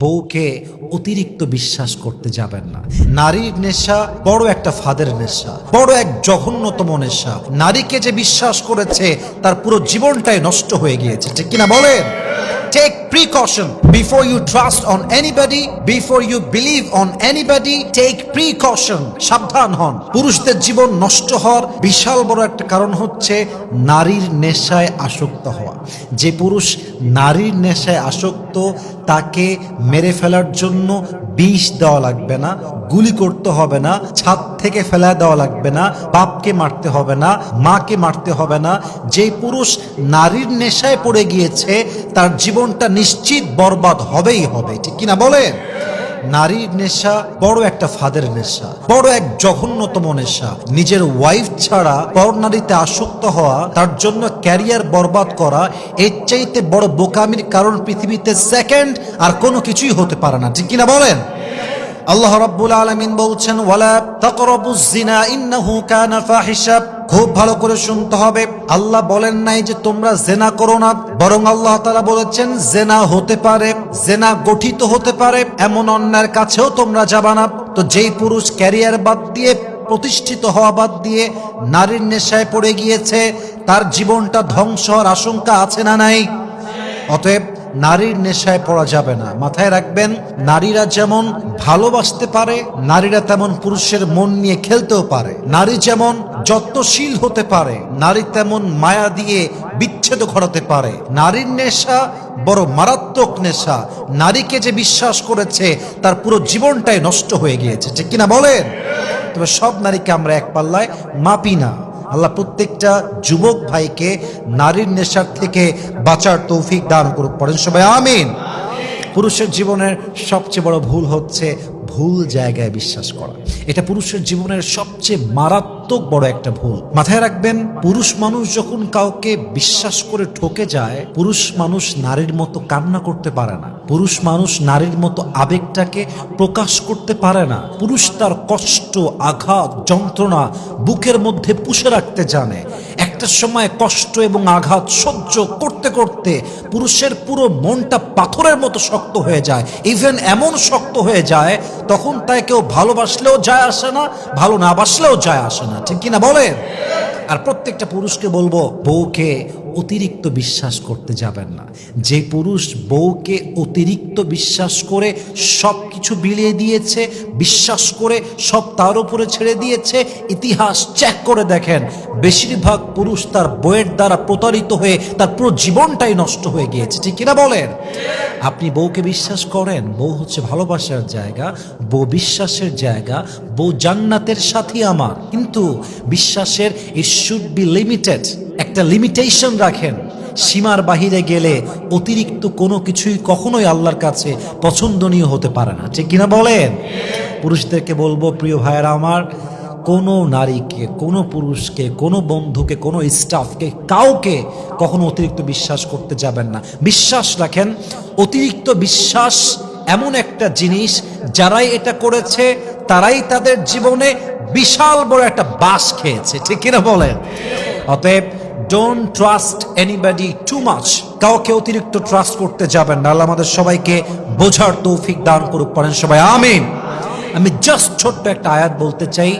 বউকে অতিরিক্ত বিশ্বাস করতে যাবেন না নারীর নেশা বড় একটা ফাদের নেশা বড় এক জঘন্যতম নেশা নারীকে যে বিশ্বাস করেছে তার পুরো জীবনটাই নষ্ট হয়ে গিয়েছে ঠিক কিনা বলেন Take precaution before you trust on anybody, before you believe on anybody. Take precaution. সাবধান হন পুরুষদের জীবন নষ্ট হওয়ার বিশাল বড় একটা কারণ হচ্ছে নারীর নেশায় আসক্ত হওয়া যে পুরুষ নারীর নেশায় আসক্ত, তাকে মেরে ফেলার জন্য বিষ দেওয়া লাগবে না, গুলি করতে হবে না, ছাদ থেকে ফেলা দেওয়া লাগবে না, বাপকে মারতে হবে না, মাকে মারতে হবে না। যে পুরুষ নারীর নেশায় পড়ে গিয়েছে, তার জীবনটা নিশ্চিত বরবাদ হবেই হবে। ঠিক কিনা বলেন? নারীর নেশা বড় একটা ফাদের নেশা, বড় এক জঘন্যতম নেশা। নিজের ওয়াইফ ছাড়া পর নারীতে আসক্ত হওয়া, তার জন্য ক্যারিয়ার বরবাদ করা, এর চাইতে বড় বোকামির কারণ পৃথিবীতে সেকেন্ড আর কোনো কিছুই হতে পারে না। ঠিক কিনা বলেন? আল্লাহ রাব্বুল আলামিন বলছেন, ওয়ালা তাকরাবুজ জিনা ইন্নাহু কানা ফাহিশা খুব ভালো করে শুনতে হবে। আল্লাহ বলেন নাই যে তোমরা জেনা করো না। বরং আল্লাহ তারা বলেছেন, জেনা হতে পারে, জেনা গঠিত হতে পারে, এমন অন্যায়ের কাছেও তোমরা যাবা না। তো যেই পুরুষ ক্যারিয়ার বাদ দিয়ে, প্রতিষ্ঠিত হওয়া বাদ দিয়ে নারীর নেশায় পড়ে গিয়েছে, তার জীবনটা ধ্বংস হওয়ার আশঙ্কা আছে না নাই? অতএব নারীর নেশায় পড়া যাবে না। মাথায় রাখবেন, নারীরা যেমন ভালোবাসতে পারে, নারীরা তেমন পুরুষের মন নিয়ে খেলতেও পারে। নারী যেমন যত্নশীল হতে পারে, নারী তেমন মায়া দিয়ে বিচ্ছেদ ঘটাতে পারে। নারীর নেশা বড় মারাত্মক নেশা। নারীকে যে বিশ্বাস করেছে, তার পুরো জীবনটাই নষ্ট হয়ে গিয়েছে। যে কিনা বলেন? তবে সব নারীকে আমরা এক পাল্লায় মাপি না। আল্লাহ প্রত্যেকটা যুবক ভাইকে নারীর নেশার থেকে বাঁচার তৌফিক দান করুক। পড়েন সবাই, আমিন। পুরুষের জীবনের সবচেয়ে বড় ভুল হচ্ছে ভুল জায়গায় বিশ্বাস করা। এটা পুরুষের জীবনের সবচেয়ে মারাত্মক বড় একটা ভুল। মাথায় রাখবেন, পুরুষ মানুষ যখন কাউকে বিশ্বাস করে ঠকে যায়, পুরুষ মানুষ নারীর মতো কান্না করতে পারে না। পুরুষ মানুষ নারীর মতো আবেগটাকে প্রকাশ করতে পারে না। পুরুষ তার কষ্ট, আঘাত, যন্ত্রণা বুকের মধ্যে পুষে রাখতে জানে। একটা সময় কষ্ট এবং আঘাত সহ্য করতে করতে পুরুষের পুরো মনটা পাথরের মতো শক্ত হয়ে যায়। ইভেন এমন শক্ত হয়ে যায়, তখন তাই কেউ ভালোবাসলেও যায় আসে না, ভালো না বাসলেও যায় আসে না। ঠিক কিনা বলেন? আর প্রত্যেকটা পুরুষকে বলব, বউকে অতিরিক্ত বিশ্বাস করতে যাবেন না। যে পুরুষ বউকে অতিরিক্ত বিশ্বাস করে সব কিছু বিলিয়ে দিয়েছে, বিশ্বাস করে সব তার উপরে ছেড়ে দিয়েছে, ইতিহাস চেক করে দেখেন, বেশিরভাগ পুরুষ তার বইয়ের দ্বারা প্রতারিত হয়ে তার পুরো জীবনটাই নষ্ট হয়ে গিয়েছে, ঠিক কিনা বলেন? আপনি বউকে বিশ্বাস করেন, বউ হচ্ছে ভালোবাসার জায়গা, বউ বিশ্বাসের জায়গা, বউ জান্নাতের সাথী আমার, কিন্তু বিশ্বাসের ইট শুড বি লিমিটেড একটা লিমিটেশন রাখেন। সীমার বাহিরে গেলে অতিরিক্ত কোনো কিছুই কখনোই আল্লাহর কাছে পছন্দনীয় হতে পারে না। ঠিক কিনা বলেন? পুরুষদেরকে বলব, প্রিয় ভাইয়েরা আমার, কোনো নারীকে, কোনো পুরুষকে, কোনো বন্ধুকে, কোনো স্টাফকে কাউকে কখনো অতিরিক্ত বিশ্বাস করতে যাবেন না। বিশ্বাস রাখেন, অতিরিক্ত বিশ্বাস এমন একটা জিনিস, যারাই এটা করেছে, তারাই তাদের জীবনে বিশাল বড় একটা বাস খেয়েছে। ঠিক কিনা বলেন? অতএব don't trust anybody too much কাউকে অতিরিক্ত ট্রাস্ট করতে যাবেন না। আল্লাহ আমাদের সবাইকে বোঝার তৌফিক দান করুক পারেন সবাই, আমিন। আমি জাস্ট ছোট্ট একটা আয়াত বলতে চাই।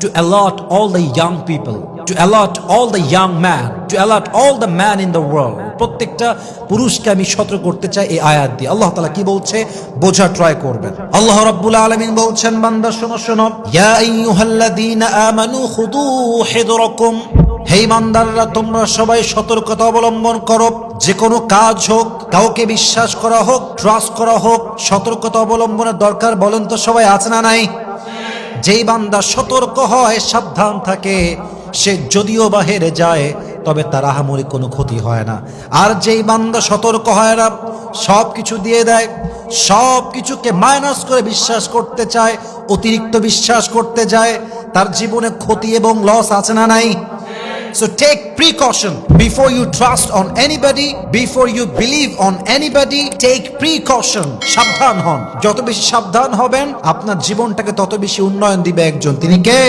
To a lot all the young people to a lot all the young man to a lot all the man in the world প্রত্যেকটা পুরুষকে আমি সতর্ক করতে চাই এই আয়াত দিয়ে। আল্লাহ তালা কি বলছে? বোঝা ট্রাই করবেন। আল্লাহ রাব্বুল আলামিন বলছেন, বান্দা শোনো শোনো। ইয়া আইয়ুহাল্লাযীনা আমানু খুদু হিদরাকুম। হে ইমানদাররা, তোমরা সবাই সতর্কতা অবলম্বন করো। যে কোনো কাজ হোক, কাউকে বিশ্বাস করা হোক ট্রাস্ট করা হোক, সতর্কতা অবলম্বনের দরকার বলেন তো সবাই আছে না নাই? যেই বান্দা সতর্ক হয়, সাবধান থাকে, সে যদিও বা হেরে যায়, তবে তার আহামরি কোনো ক্ষতি হয় না। আর যেই বান্দা সতর্ক হয় না সব কিছু দিয়ে দেয় সব কিছুকে মাইনাস করে বিশ্বাস করতে চায়, অতিরিক্ত বিশ্বাস করতে যায় তার জীবনে ক্ষতি এবং লস আছে না নাই? So take precaution before you trust on anybody, before you believe on anybody, take precaution. সাবধান হন যত বেশি সাবধান হবেন আপনার জীবনটাকে তত বেশি উন্নয়ন দিবে একজন তিনি কে